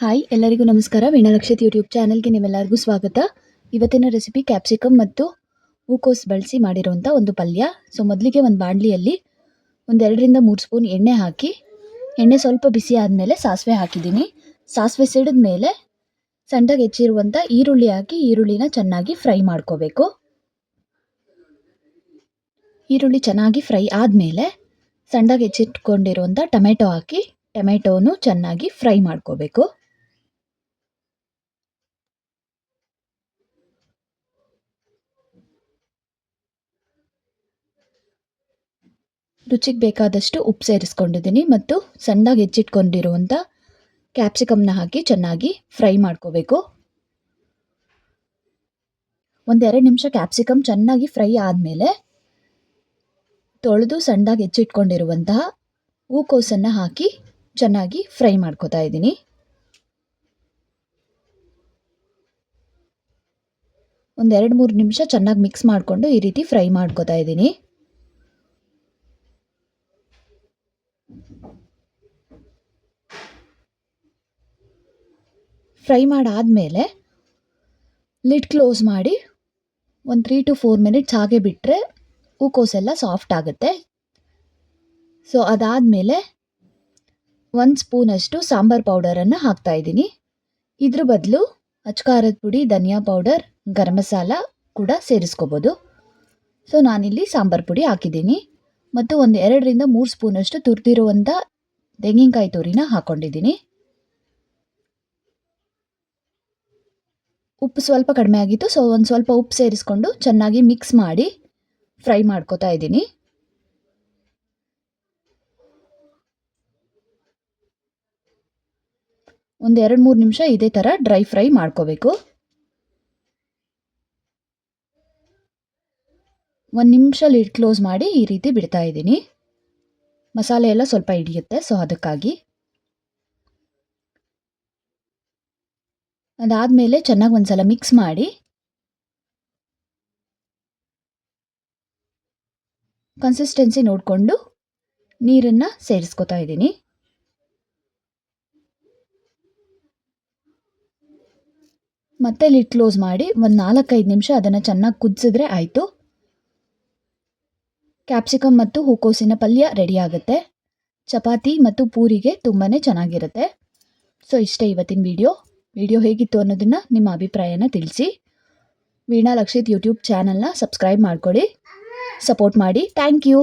Hi ಎಲ್ಲರಿಗೂ ನಮಸ್ಕಾರ. ವೀಣಾಲಕ್ಷಿತ್ YouTube ಚಾನಲ್ಗೆ ನಿಮ್ಮೆಲ್ಲರಿಗೂ ಸ್ವಾಗತ. ಇವತ್ತಿನ ರೆಸಿಪಿ ಕ್ಯಾಪ್ಸಿಕಮ್ ಮತ್ತು ಹೂಕೋಸ್ ಬಳಸಿ ಮಾಡಿರುವಂಥ ಒಂದು ಪಲ್ಯ. ಸೊ ಮೊದಲಿಗೆ ಒಂದು ಬಾಣಲಿಯಲ್ಲಿ ಒಂದೆರಡರಿಂದ ಮೂರು ಸ್ಪೂನ್ ಎಣ್ಣೆ ಹಾಕಿ, ಎಣ್ಣೆ ಸ್ವಲ್ಪ ಬಿಸಿ ಆದಮೇಲೆ ಸಾಸಿವೆ ಹಾಕಿದ್ದೀನಿ. ಸಾಸಿವೆ ಸಿಡಿದ ಮೇಲೆ ಸಣ್ಣಗೆ ಹೆಚ್ಚಿರುವಂಥ ಈರುಳ್ಳಿ ಹಾಕಿ, ಈರುಳ್ಳಿನ ಚೆನ್ನಾಗಿ ಫ್ರೈ ಮಾಡ್ಕೋಬೇಕು. ಈರುಳ್ಳಿ ಚೆನ್ನಾಗಿ ಫ್ರೈ ಆದಮೇಲೆ ಸಣ್ಣಗೆ ಹೆಚ್ಚಿಟ್ಕೊಂಡಿರುವಂಥ ಟೊಮೆಟೊ ಹಾಕಿ, ಟೊಮೆಟೊನು ಚೆನ್ನಾಗಿ ಫ್ರೈ ಮಾಡ್ಕೋಬೇಕು. ರುಚಿಗೆ ಬೇಕಾದಷ್ಟು ಉಪ್ಪು ಸೇರಿಸ್ಕೊಂಡಿದ್ದೀನಿ ಮತ್ತು ಸಣ್ಣದಾಗಿ ಹೆಚ್ಚಿಟ್ಕೊಂಡಿರುವಂಥ ಕ್ಯಾಪ್ಸಿಕಮ್ನ ಹಾಕಿ ಚೆನ್ನಾಗಿ ಫ್ರೈ ಮಾಡ್ಕೋಬೇಕು. ಒಂದೆರಡು ನಿಮಿಷ ಕ್ಯಾಪ್ಸಿಕಮ್ ಚೆನ್ನಾಗಿ ಫ್ರೈ ಆದಮೇಲೆ ತೊಳೆದು ಸಣ್ಣದಾಗಿ ಹೆಚ್ಚಿಟ್ಕೊಂಡಿರುವಂತಹ ಹೂಕೋಸನ್ನು ಹಾಕಿ ಚೆನ್ನಾಗಿ ಫ್ರೈ ಮಾಡ್ಕೋತಾ ಇದ್ದೀನಿ. ಒಂದೆರಡು ಮೂರು ನಿಮಿಷ ಚೆನ್ನಾಗಿ ಮಿಕ್ಸ್ ಮಾಡಿಕೊಂಡು ಈ ರೀತಿ ಫ್ರೈ ಮಾಡ್ಕೋತಾ ಇದ್ದೀನಿ. ಫ್ರೈ ಮಾಡಾದಮೇಲೆ ಲಿಡ್ ಕ್ಲೋಸ್ ಮಾಡಿ ಒಂದು ತ್ರೀ ಟು ಫೋರ್ ಮಿನಿಟ್ಸ್ ಹಾಗೆ ಬಿಟ್ಟರೆ ಹೂಕೋಸೆಲ್ಲ ಸಾಫ್ಟ್ ಆಗುತ್ತೆ. ಸೊ ಅದಾದಮೇಲೆ ಒಂದು ಸ್ಪೂನಷ್ಟು ಸಾಂಬಾರು ಪೌಡರನ್ನು ಹಾಕ್ತಾಯಿದ್ದೀನಿ ಇದ್ರ ಬದಲು ಅಚ್ಕಾರದ ಪುಡಿ, ಧನಿಯಾ ಪೌಡರ್ ಗರಂ ಮಸಾಲ ಕೂಡ ಸೇರಿಸ್ಕೋಬೋದು. ಸೊ ನಾನಿಲ್ಲಿ ಸಾಂಬಾರು ಪುಡಿ ಹಾಕಿದ್ದೀನಿ. ಮತ್ತು ಒಂದು ಎರಡರಿಂದ ಮೂರು ಸ್ಪೂನಷ್ಟು ತುರಿದಿರುವಂಥ ತೆಂಗಿನಕಾಯಿ ತುರಿನ ಹಾಕ್ಕೊಂಡಿದ್ದೀನಿ ಉಪ್ಪು ಸ್ವಲ್ಪ ಕಡಿಮೆ ಆಗಿತ್ತು ಸೊ ಒಂದು ಸ್ವಲ್ಪ ಉಪ್ಪು ಸೇರಿಸ್ಕೊಂಡು ಚೆನ್ನಾಗಿ ಮಿಕ್ಸ್ ಮಾಡಿ ಫ್ರೈ ಮಾಡ್ಕೋತಾ ಇದ್ದೀನಿ. ಒಂದು ಎರಡು ಮೂರು ನಿಮಿಷ ಇದೇ ಥರ ಡ್ರೈ ಫ್ರೈ ಮಾಡ್ಕೋಬೇಕು. ಒಂದು ನಿಮಿಷ ಲಿಡ್ ಕ್ಲೋಸ್ ಮಾಡಿ ಈ ರೀತಿ ಬಿಡ್ತಾ ಇದ್ದೀನಿ. ಮಸಾಲೆ ಎಲ್ಲ ಸ್ವಲ್ಪ ಹಿಡಿಯುತ್ತೆ ಸೊ ಅದಕ್ಕಾಗಿ. ಅದಾದಮೇಲೆ ಚೆನ್ನಾಗಿ ಒಂದ್ಸಲ ಮಿಕ್ಸ್ ಮಾಡಿ. ಕನ್ಸಿಸ್ಟೆನ್ಸಿ ನೋಡಿಕೊಂಡು ನೀರನ್ನು ಸೇರಿಸ್ಕೊತಾ ಇದ್ದೀನಿ. ಮತ್ತೆ ಲಿಡ್ ಕ್ಲೋಸ್ ಮಾಡಿ ಒಂದು ನಾಲ್ಕೈದು ನಿಮಿಷ ಅದನ್ನು ಚೆನ್ನಾಗಿ ಕುದಿಸಿದ್ರೆ ಆಯಿತು. ಕ್ಯಾಪ್ಸಿಕಮ್ ಮತ್ತು ಹೂಕೋಸಿನ ಪಲ್ಯ ರೆಡಿ ಆಗುತ್ತೆ. ಚಪಾತಿ ಮತ್ತು ಪೂರಿಗೆ ತುಂಬಾ ಚೆನ್ನಾಗಿರುತ್ತೆ. ಸೊ ಇಷ್ಟೇ ಇವತ್ತಿನ ವಿಡಿಯೋ ವಿಡಿಯೋ ಹೇಗಿತ್ತು ಅನ್ನೋದನ್ನು ನಿಮ್ಮ ಅಭಿಪ್ರಾಯನ ತಿಳಿಸಿ. ವೀಣಾ ಲಕ್ಷಿತ್ ಯೂಟ್ಯೂಬ್ ಚಾನಲ್ನ ಸಬ್ಸ್ಕ್ರೈಬ್ ಮಾಡ್ಕೊಳ್ಳಿ. ಸಪೋರ್ಟ್ ಮಾಡಿ. Thank you